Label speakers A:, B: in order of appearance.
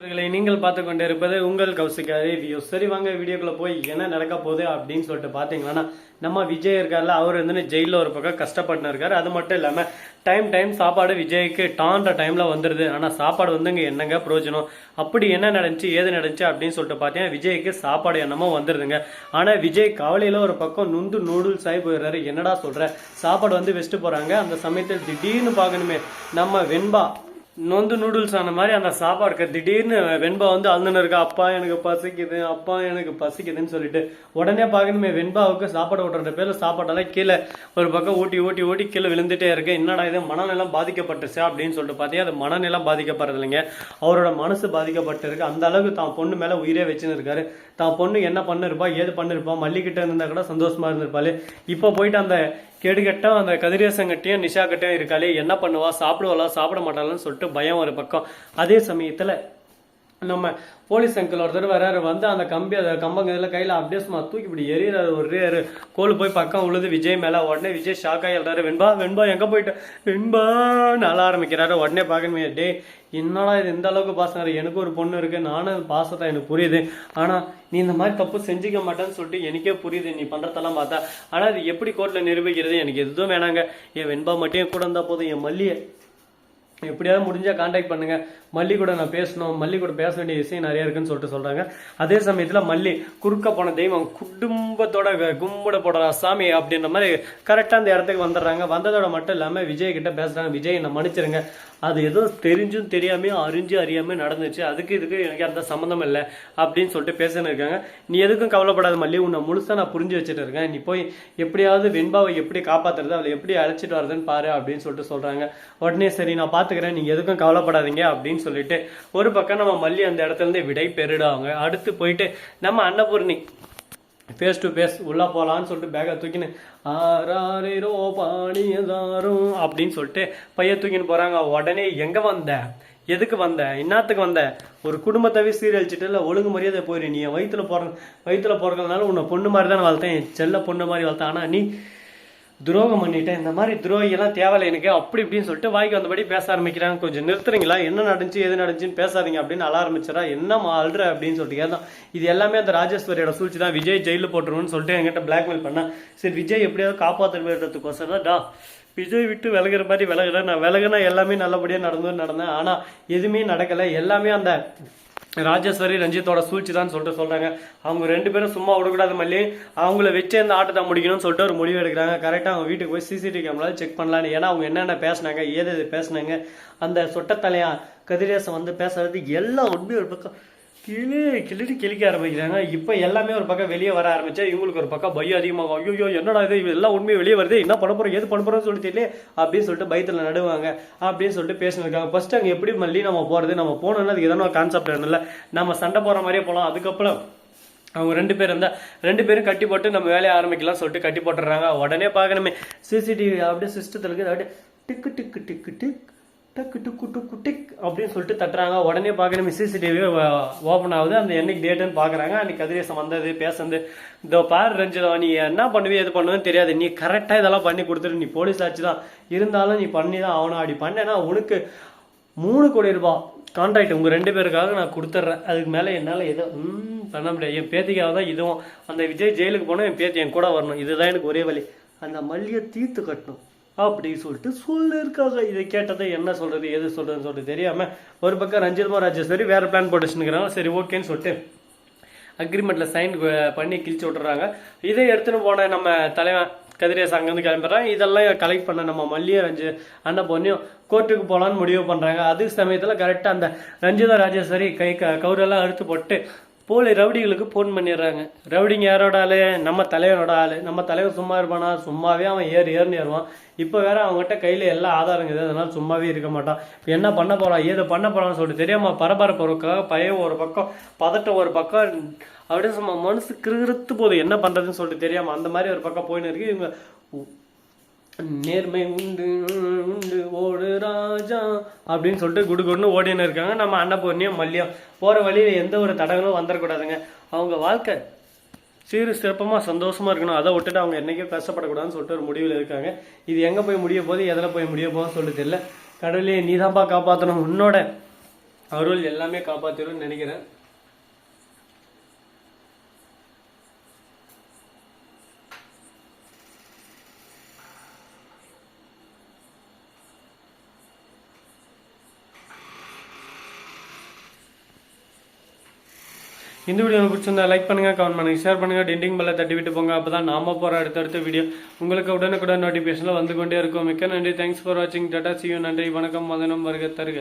A: இவர்களை நீங்கள் பார்த்து கொண்டு இருப்பது உங்கள் கௌசிகா ரிவ்யூ சரி வாங்க வீடியோக்குள்ள போய் என்ன நடக்க போகுது அப்படின்னு சொல்லிட்டு பார்த்தீங்கன்னா நம்ம விஜய் இருக்கார்ல அவர் வந்து ஜெயிலில் ஒரு பக்கம் கஷ்டப்பட்டு இருக்காரு. அது மட்டும் இல்லாமல் டைம் டைம் சாப்பாடு விஜய்க்கு டான்ற டைமில் வந்துடுது ஆனால் சாப்பாடு வந்து இங்கே என்னங்க பிரயோஜனம்? அப்படி என்ன நடந்துச்சு ஏது நடந்துச்சு அப்படின்னு சொல்லிட்டு பார்த்தீங்கன்னா விஜய்க்கு சாப்பாடு என்னமோ வந்துடுதுங்க ஆனால் விஜய் கவலையில் ஒரு பக்கம் நுந்து நூடுல்ஸ் ஆகி போயிடுறாரு. என்னடா சொல்கிற சாப்பாடு வந்து வெஸ்ட்டு போகிறாங்க அந்த சமயத்தில் திடீர்னு பார்க்கணுமே நம்ம வெண்பா நொந்து நூடுல்ஸ் ஆன மாதிரி அந்த சாப்பாடுக்கு திடீர்னு வெண்பா வந்து அழுதுன்னு இருக்கா? அப்பா எனக்கு பசிக்குது அப்பா எனக்கு பசிக்குதுன்னு சொல்லிட்டு உடனே பார்க்கணுமே வெண்பாவுக்கு சாப்பாடு ஓட்டுற பேர்ல சாப்பாடெல்லாம் கீழே ஒரு பக்கம் ஊட்டி ஊட்டி ஊட்டி கீழே விழுந்துட்டே இருக்கு. என்னடா இது? மனநிலம் பாதிக்கப்பட்டுச்சா அப்படின்னு சொல்லிட்டு பார்த்தீங்கன்னா அது மனநிலம் பாதிக்கப்படுறது இல்லைங்க. அவரோட மனசு பாதிக்கப்பட்டிருக்கு. அந்த அளவுக்கு தான் பொண்ணு மேலே உயிரே வச்சுன்னு இருக்காரு. தான் பொண்ணு என்ன பண்ணிருப்பா? ஏது பண்ணிருப்பா? மல்லிக்கிட்ட இருந்தா கூட சந்தோஷமா இருந்திருப்பாள். இப்போ போயிட்டு அந்த கேடுகட்டம் அந்த கதிரேசங்கிட்டையும் நிஷா கிட்டையும் இருக்காளே என்ன பண்ணுவா? சாப்பிடுவாளா? சாப்பிட மாட்டாளான்னு சொல்லிட்டு பயம் ஒரு பக்கம். அதே சமயத்தில் நம்ம போலீஸ் அங்கிள் ஒருத்தர் வர்றாரு வந்து அந்த கம்பி அந்த கம்பங்கத்தில் கையில் அப்படியே சும்மா தூக்கி இப்படி எறிகிறாரு ஒரே கோல் போய் பக்கம் உழுது விஜய் மேலே உடனே விஜய் ஷாக் ஆகிடுறாரு வெண்பா வெண்பா எங்கே போயிட்டு? வெண்பான்னு அழ ஆரம்பிக்கிறாரு. உடனே பார்க்கணுமே டே என்னடா இது இந்த அளவுக்கு பாசம் எனக்கு ஒரு பொண்ணு இருக்குது நானும் பாசத்தை எனக்கு புரியுது. ஆனால் நீ இந்த மாதிரி தப்பு செஞ்சுக்க மாட்டேன்னு சொல்லிட்டு எனக்கே புரியுது. நீ பண்ணுறதெல்லாம் பார்த்தா. ஆனால் அது எப்படி கோர்ட்டில் நிரூபிக்கிறது? எனக்கு எதுவும் வேணாங்க. என் வெண்பா மட்டும் கூட இருந்தால் போதும். என் மல்லியை எப்படியாவது முடிஞ்சால் காண்டாக்ட் பண்ணுங்கள் மல்லி கூட நான் பேசணும். மல்லி கூட பேச வேண்டிய விஷயம் நிறைய இருக்குன்னு சொல்லிட்டு சொல்கிறாங்க அதே சமயத்தில் மல்லி குறுக்க போன தெய்வம் குடும்பத்தோட கும்பிட போடுற சாமி அப்படின்ற மாதிரி கரெக்டாக அந்த இடத்துக்கு வந்துடுறாங்க. வந்ததோட மட்டும் இல்லாமல் விஜய் கிட்ட பேசுறாங்க. விஜய் என்ன மன்னிச்சிருங்க. அது ஏதோ தெரிஞ்சும் தெரியாமையும் அறிஞ்சு அறியாமல் நடந்துச்சு. அதுக்கு இதுக்கு எனக்கு அந்த சம்மந்தம் இல்லை அப்படின்னு சொல்லிட்டு பேசின்னு இருக்காங்க. நீ எதுக்கும் கவலைப்படாத மல்லி உன்னை முழுசாக நான் புரிஞ்சு வச்சுட்டு இருக்கேன். நீ போய் எப்படியாவது வெண்பாவை எப்படி காப்பாத்துறது அவளை எப்படி அழைச்சிட்டு வரதுன்னு பாரு அப்படின்னு சொல்லிட்டு சொல்கிறாங்க உடனே சரி நான் பார்த்துக்கிறேன் நீங்கள் எதுக்கும் கவலைப்படாதீங்க அப்படின்னு சொல்லிட்டு ஒரு பக்கம் நம்ம மல்லி அந்த இடத்துலேருந்து விடை பெறுடாங்க அடுத்து போயிட்டு நம்ம அன்னபூர்ணி ஃபேஸ் டு ஃபேஸ் உள்ளே போகலான்னு சொல்லிட்டு பேக்கை தூக்கின்னு ஆறாரோ பாணியதாரும் அப்படின்னு சொல்லிட்டு பைய தூக்கின்னு போகிறாங்க உடனே எங்கே வந்த? எதுக்கு வந்த? என்னத்துக்கு வந்த? ஒரு குடும்பத்தவே சீரழிச்சிட்டு இல்லை ஒழுங்கு மரியாதை போயிரு. நீ வயிற்றுல போகிற வயிற்றுல போகிறதுனால உன்னை பொண்ணு மாதிரி தான் வளர்த்தேன் செல்ல பொண்ணு மாதிரி வளர்த்தேன் ஆனால் நீ துரோகம் பண்ணிட்டேன் இந்த மாதிரி துரோகியெல்லாம் தேவையில்லை எனக்கு அப்படி இப்படின்னு சொல்லிட்டு வாய்க்கு வந்தபடி பேச ஆரம்பிக்கிறாங்க. கொஞ்சம் நிறுத்துறீங்களா? என்ன நடந்துச்சு எது நடந்துச்சுன்னு பேசாதீங்க அப்படின்னு அழ ஆரம்பிச்சிடா என்னம்மா அழுற அப்படின்னு சொல்லிட்டு கேட்டான். இது எல்லாமே அந்த ராஜேஸ்வரியோட சூழ்ச்சி தான். விஜய் ஜெயிலில் போட்டுருவோம்னு சொல்லிட்டு என்கிட்ட பிளாக்மெயில் பண்ணேன் சரி விஜய் எப்படியாவது காப்பாற்றுறதுக்கோசரம் தான். டா விஜய் விட்டு விலகிற மாதிரி விலகிறேன். நான் விலகினா எல்லாமே நல்லபடியாக நடந்து நடந்தேன். ஆனால் எதுவுமே நடக்கலை. எல்லாமே அந்த ராஜேஸ்வரி ரஞ்சித்தோட சூழ்ச்சி தான் சொல்லிட்டு சொல்கிறாங்க அவங்க ரெண்டு பேரும் சும்மா விடக்கூடாது மல்லி. அவங்கள வச்சு இந்த ஆட்டத்தை முடிக்கணும்னு சொல்லிட்டு ஒரு முடிவு எடுக்கிறாங்க. கரெக்டாக அவங்க வீட்டுக்கு போய் சிசிடிவி கேமரா செக் பண்ணலான்னு. ஏன்னா அவங்க என்னென்ன பேசுனாங்க ஏது எது பேசுனாங்க அந்த சொட்டத்தலையா கதிரேசன் வந்து பேசுறது எல்லாம் உண்மையும் ஒரு பக்கம் கிளி கிளிட்டு கிளிக்க ஆரம்பிக்கிறாங்க. இப்போ எல்லாமே ஒரு பக்கம் வெளியே வர ஆரம்பிச்சா இவங்களுக்கு ஒரு பக்கம் பயம் அதிகமாகும். ஐயோ என்னடா இது? எல்லாம் உண்மையை வெளியே வருது? என்ன பண்ண போறோம்? எது பண்ண போறோம்னு சொல்லி தெரியல. அப்படின்னு சொல்லிட்டு பயத்தில் நடுவாங்க. அப்படின்னு சொல்லிட்டு பேசினிருக்காங்க ஃபர்ஸ்ட் அங்கே எப்படி மல்லி நம்ம போறது? நம்ம போனோம்னா அதுக்கு எதனா கான்செப்ட் இருந்தில்ல நம்ம சண்டை போற மாதிரியே போகலாம் அதுக்கப்புறம் அவங்க ரெண்டு பேர் இருந்தா ரெண்டு பேரும் கட்டி போட்டு நம்ம வேலையை ஆரம்பிக்கலாம் சொல்லிட்டு கட்டி போட்டுறாங்க உடனே பார்க்கணுமே. சிசிடிவி அப்படியே சிஸ்டத்தில் இருக்குது அப்படியே டிக்கு டிக்கு டிக்கு டிக்கு. டக்கு டுக்கு டுக்கு டிக் அப்படின்னு சொல்லிட்டு தட்டுறாங்க. உடனே பார்க்கணும் சிசிடிவி ஓப்பன் ஆகுது. அந்த என்னைக்கு டேட்டுன்னு பார்க்குறாங்க. அன்னைக்கு கதிரேசம் வந்தது பேசுனது. இதோ பாரு ரஞ்சிதா நீ என்ன பண்ணுவே எது பண்ணுவேன்னு தெரியாது. நீ கரெக்டாக இதெல்லாம் பண்ணி கொடுத்துரு. நீ போலீஸ் ஆச்சு தான். இருந்தாலும் நீ பண்ணி தான் ஆகணும். அப்படி பண்ணேன்னா உனக்கு மூணு கோடி ரூபாய் கான்ட்ராக்ட் உங்கள் ரெண்டு பேருக்காக நான் கொடுத்துட்றேன். அதுக்கு மேலே என்னால் எதோ ம் பண்ண முடியாது. என் பேத்திக்காக தான் இதுவும். அந்த விஜய் ஜெயிலுக்கு போனால் என் பேத்தி என் கூட வரணும். இதுதான் எனக்கு ஒரே வழி. அந்த மல்லியை தீர்த்து கட்டணும். அப்படின்னு சொல்லிட்டு சொல்லியிருக்காங்க இதை கேட்டதை என்ன சொல்றது எது சொல்றதுன்னு சொல்லிட்டு தெரியாம ஒரு பக்கம் ரஞ்சிதமா ராஜேஸ்வரி வேற பிளான் போட்டுச்சுன்னு சரி ஓகேன்னு சொல்லிட்டு அக்ரிமெண்ட்டில் சைன் பண்ணி கிழிச்சு விட்டுறாங்க. இதை எடுத்துன்னு போன நம்ம தலைவன் கதிரேஸ் அங்கேருந்து கிளம்பிடுறாங்க இதெல்லாம் கலெக்ட் பண்ண நம்ம மல்லியை ரஞ்சு அண்ணன் பொண்ணையும் கோர்ட்டுக்கு போகலான்னு முடிவு பண்ணுறாங்க அது சமயத்தில் கரெக்டாக அந்த ரஞ்சிதா ராஜேஸ்வரி கை க கவுரெல்லாம் அறுத்து போட்டு போலி ரவுடிகளுக்கு ஃபோன் பண்ணிடுறாங்க. ரவுடிங்க யாரோட ஆளு? நம்ம தலைவனோட ஆளு. நம்ம தலைவர் சும்மா இருப்பானா? சும்மாவே அவன் ஏறு ஏறுன்னு ஏறுவான். இப்போ வேற அவங்ககிட்ட கையில் எல்லா ஆதாரங்க இருக்குது. அதனால சும்மாவே இருக்க மாட்டான். இப்போ என்ன பண்ண போகிறான் ஏது பண்ண போகிறான்னு சொல்லிட்டு தெரியாம பரபரப்பு ஒருக்காக பயம் ஒரு பக்கம் பதட்டம் ஒரு பக்கம். அப்படியே சும்மா மனசு கிருகிருத்து போகுது. என்ன பண்ணுறதுன்னு சொல்லிட்டு தெரியாமல் அந்த மாதிரி ஒரு பக்கம் போயின்னு இருக்கு. இவங்க நேர்மை உண்டு உண்டு ஓடு ராஜா அப்படின்னு சொல்லிட்டு குடு குடுன்னு ஓடின்னு இருக்காங்க. நம்ம அன்னபூர்ணியும் மல்லியம் போகிற வழியில் எந்த ஒரு தடங்களும் வந்துடக்கூடாதுங்க. அவங்க வாழ்க்கை சீரு சிறப்பமாக சந்தோஷமாக இருக்கணும். அதை விட்டுட்டு அவங்க என்னைக்கும் கஷ்டப்படக்கூடாதுன்னு சொல்லிட்டு ஒரு முடிவில் இருக்காங்க. இது எங்கே போய் முடிய போகுது எதில் போய் முடிய போகுதுன்னு சொல்லிட்டு தெரியல. கடவுளே நீதான்ப்பா காப்பாற்றணும் உன்னோட அருள் எல்லாமே காப்பாத்திரும்னு நினைக்கிறேன். இந்த வீடியோ பிடிச்சிருந்தா லைக் பண்ணுங்க கமெண்ட் பண்ணுங்க ஷேர் பண்ணுங்க டெண்டிங் பல்ல தட்டி விட்டு போங்க. அப்பதான் நாம போற அடுத்தடுத்த வீடியோ உங்களுக்கு உடனுக்குடன் நோட்டிபிகேஷன்ல வந்து கொண்டே இருக்கும். மிக்க நன்றி. தேங்க்ஸ் ஃபார் வாட்சிங் டாட்டா சியூ நன்றி. வணக்கம். மதனம் வருக தருக.